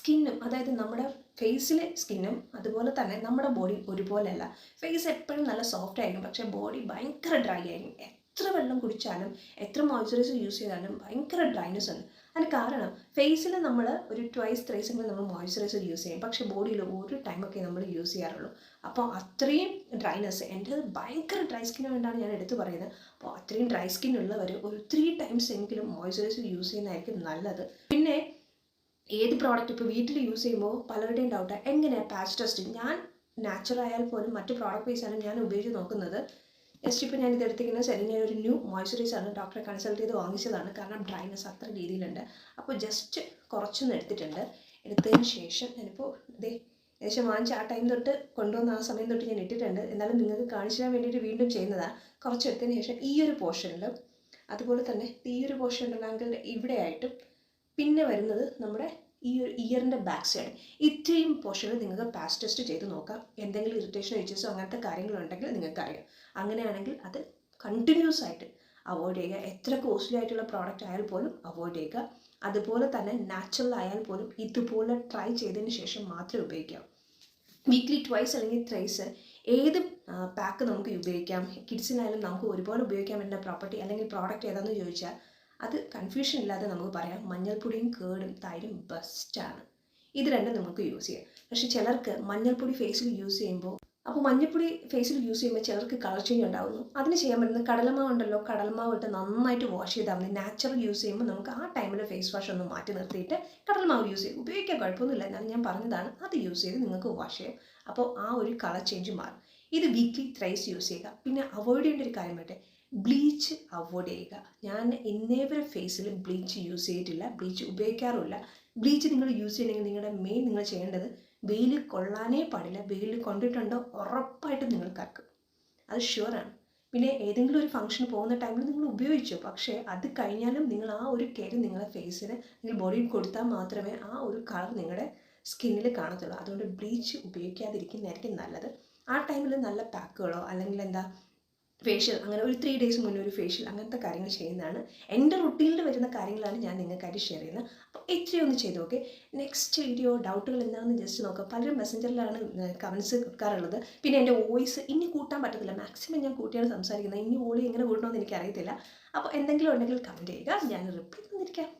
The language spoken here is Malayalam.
സ്കിന്നും അതായത് നമ്മുടെ ഫേസിലെ സ്കിന്നും അതുപോലെ തന്നെ നമ്മുടെ ബോഡി ഒരുപോലെയല്ല. ഫേസ് എപ്പോഴും നല്ല സോഫ്റ്റ് ആയിരിക്കും പക്ഷേ ബോഡി ഭയങ്കര ഡ്രൈ ആയിരിക്കും. എത്ര വെള്ളം കുടിച്ചാലും എത്ര മോയ്സ്ചറൈസർ യൂസ് ചെയ്താലും ഭയങ്കര ഡ്രൈനസ് ഉണ്ട് അതിന് കാരണം ഫേസിൽ നമ്മൾ ഒരു ട്വൈസ് ത്രൈസ് എങ്കിലും നമ്മൾ മോയ്സ്ചറൈസർ യൂസ് ചെയ്യും. പക്ഷേ ബോഡിയിൽ ഒരു ടൈമൊക്കെ നമ്മൾ യൂസ് ചെയ്യാറുള്ളൂ. അപ്പോൾ അത്രയും ഡ്രൈനസ് എന്റെ ഭയങ്കര ഡ്രൈ സ്കിൻ വേണ്ടാണ് ഞാൻ എടുത്തു പറയുന്നത്. അപ്പോൾ അത്രയും ഡ്രൈ സ്കിൻ ഉള്ളവർ ഒരു ത്രീ ടൈംസ് എങ്കിലും മോയ്സ്ചറൈസർ യൂസ് ചെയ്യുന്നതായിരിക്കും നല്ലത്. പിന്നെ ഏത് പ്രോഡക്റ്റ് ഇപ്പോൾ വീട്ടിൽ യൂസ് ചെയ്യുമ്പോൾ പലരുടെയും ഡൗട്ട് എങ്ങനെയാണ് പാച്ച് ടെസ്റ്റ് ഞാൻ നാച്ചുറൽ ആയാൽ പോലും മറ്റ് പ്രോഡക്റ്റ് ബേസ് ആണ് ഞാൻ ഉപയോഗിച്ച് നോക്കുന്നത്. ജസ്റ്റ് ഇപ്പോൾ ഞാൻ ഇത് എടുത്തിരിക്കുന്നത് സെലിനെ ഒരു ന്യൂ ആണ് ഡോക്ടറെ കൺസൾട്ട് ചെയ്ത് വാങ്ങിച്ചതാണ്. കാരണം ഡ്രൈനെസ് അത്ര രീതിയിലുണ്ട്. അപ്പോൾ ജസ്റ്റ് കുറച്ചൊന്ന് എടുത്തിട്ടുണ്ട്. എടുത്തതിന് ശേഷം ഞാനിപ്പോൾ ഇതേ ഏകദേശം വാങ്ങിച്ച ആ ടൈം തൊട്ട് കൊണ്ടുവന്ന ആ സമയം തൊട്ട് ഞാൻ ഇട്ടിട്ടുണ്ട്. എന്നാലും നിങ്ങൾക്ക് കാണിച്ചു തരാൻ വേണ്ടിയിട്ട് വീണ്ടും ചെയ്യുന്നതാണ് കുറച്ച് എടുത്തതിന് ശേഷം ഈ ഒരു പോർഷനിലും അതുപോലെ തന്നെ ഈ ഒരു പോർഷൻ ഉണ്ടെങ്കിൽ ഇവിടെയായിട്ടും പിന്നെ വരുന്നത് നമ്മുടെ ഈ ഒരു ഇയറിന്റെ ബാക്ക് സൈഡ് ഇത്രയും പോർഷനിൽ നിങ്ങൾക്ക് പാസ് ടെസ്റ്റ് ചെയ്ത് നോക്കാം. എന്തെങ്കിലും ഇറിറ്റേഷൻ ഇച്ചസോ അങ്ങനത്തെ കാര്യങ്ങളുണ്ടെങ്കിൽ നിങ്ങൾക്കറിയാം. അങ്ങനെയാണെങ്കിൽ അത് കണ്ടിന്യൂസ് ആയിട്ട് അവോയ്ഡ് ചെയ്യുക. എത്ര കോസ്റ്റ്ലി ആയിട്ടുള്ള പ്രോഡക്റ്റ് ആയാൽ പോലും അവോയ്ഡ് ചെയ്യുക. അതുപോലെ തന്നെ നാച്ചുറൽ ആയാൽ പോലും ഇതുപോലെ ട്രൈ ചെയ്തതിന് ശേഷം മാത്രമേ ഉപയോഗിക്കാവൂ വീക്ക്ലി ട്വൈസ് അല്ലെങ്കിൽ ത്രൈസ് ഏത് പാക്ക് നമുക്ക് ഉപയോഗിക്കാം? കിഡ്സിനായാലും നമുക്ക് ഒരുപാട് ഉപയോഗിക്കാൻ പറ്റുന്ന പ്രോപ്പർട്ടി അല്ലെങ്കിൽ പ്രോഡക്റ്റ് ഏതാണെന്ന് ചോദിച്ചാൽ അത് കൺഫ്യൂഷൻ ഇല്ലാതെ നമുക്ക് പറയാം. മഞ്ഞൾപ്പൊടിയും കേടും തൈരും ബെസ്റ്റാണ് ഇത് രണ്ടും നമുക്ക് യൂസ് ചെയ്യാം. പക്ഷെ ചിലർക്ക് മഞ്ഞൾപ്പൊടി ഫേസിൽ യൂസ് ചെയ്യുമ്പോൾ അപ്പോൾ മഞ്ഞൾപ്പൊടി ഫേസിൽ യൂസ് ചെയ്യുമ്പോൾ ചിലർക്ക് കളർ ചേഞ്ച് ഉണ്ടാകുന്നു അതിന് ചെയ്യാൻ പറ്റുന്ന കടലമാവ് ഉണ്ടല്ലോ. കടലമാവ് ഇട്ട് നന്നായിട്ട് വാഷ് ചെയ്താൽ മതി. നാച്ചുറൽ യൂസ് ചെയ്യുമ്പോൾ നമുക്ക് ആ ടൈമിൽ ഫേസ് വാഷ് ഒന്ന് മാറ്റി നിർത്തിയിട്ട് കടലമാവ് യൂസ് ചെയ്യും. ഉപയോഗിക്കാൻ കുഴപ്പമൊന്നുമില്ല. എന്നാലും ഞാൻ പറഞ്ഞതാണ് അത് യൂസ് ചെയ്ത് നിങ്ങൾക്ക് വാഷ് ചെയ്യാം. അപ്പോൾ ആ ഒരു കളർ ചേഞ്ച് മാറും. ഇത് വീക്ക്ലി ത്രൈസ് യൂസ് ചെയ്യുക. പിന്നെ അവോയ്ഡ് ചെയ്യേണ്ട ഒരു കാര്യം പറ്റേ ബ്ലീച്ച് അവോയ്ഡ് ചെയ്യുക. ഞാൻ എന്നേവരെ ഫേസിൽ ബ്ലീച്ച് യൂസ് ചെയ്തിട്ടില്ല. ബ്ലീച്ച് ഉപയോഗിക്കാറുമില്ല. ബ്ലീച്ച് നിങ്ങൾ യൂസ് ചെയ്യണമെങ്കിൽ നിങ്ങളുടെ മെയിൻ നിങ്ങൾ ചെയ്യേണ്ടത് വെയിൽ കൊള്ളാനേ പാടില്ല. വെയിൽ കൊണ്ടിട്ടുണ്ടോ ഉറപ്പായിട്ടും നിങ്ങൾ കറക്കും. അത് ഷുവറാണ് പിന്നെ ഏതെങ്കിലും ഒരു ഫംഗ്ഷന് പോകുന്ന ടൈമിൽ നിങ്ങൾ ഉപയോഗിച്ചു. പക്ഷേ അത് കഴിഞ്ഞാലും നിങ്ങൾ ആ ഒരു കെയർ നിങ്ങളുടെ ഫേസിന് നിങ്ങൾ ബോഡിയിൽ കൊടുത്താൽ മാത്രമേ ആ ഒരു കളർ നിങ്ങളുടെ സ്കിന്നിൽ കാണത്തുള്ളൂ. അതുകൊണ്ട് ബ്ലീച്ച് ഉപയോഗിക്കാതിരിക്കുന്നതായിരിക്കും നല്ലത്. ആ ടൈമിൽ നല്ല പാക്കുകളോ അല്ലെങ്കിൽ എന്താ ഫേഷ്യൽ അങ്ങനെ ഒരു ത്രീ ഡേയ്സ് മുന്നേ ഒരു ഫേഷ്യൽ അങ്ങനത്തെ കാര്യങ്ങൾ ചെയ്യുന്നതാണ്. എന്റെ റുട്ടീനിൽ വരുന്ന കാര്യങ്ങളാണ് ഞാൻ നിങ്ങൾക്കായിട്ട് ഷെയർ ചെയ്യുന്നത്. അപ്പോൾ ഇത്രയും ഒന്ന് ചെയ്തു ഓക്കെ നെക്സ്റ്റ് വീഡിയോ ഡൗട്ടുകൾ എന്താണെന്ന് ജസ്റ്റ് നോക്കുക പലരും മെസ്സഞ്ചറിലാണ് കമൻസ് കൊടുക്കാറുള്ളത് പിന്നെ എന്റെ വോയിസ് ഇനി കൂട്ടാൻ പറ്റത്തില്ല. മാക്സിമം ഞാൻ കൂട്ടിയാണ് സംസാരിക്കുന്നത്. ഇനി വോളി എങ്ങനെ കൂട്ടണമെന്ന് എനിക്കറിയത്തില്ല. അപ്പോൾ എന്തെങ്കിലും ഉണ്ടെങ്കിൽ കമന്റ് ചെയ്യുക. ഞാൻ റിപ്ലൈ തന്നിരിക്കാം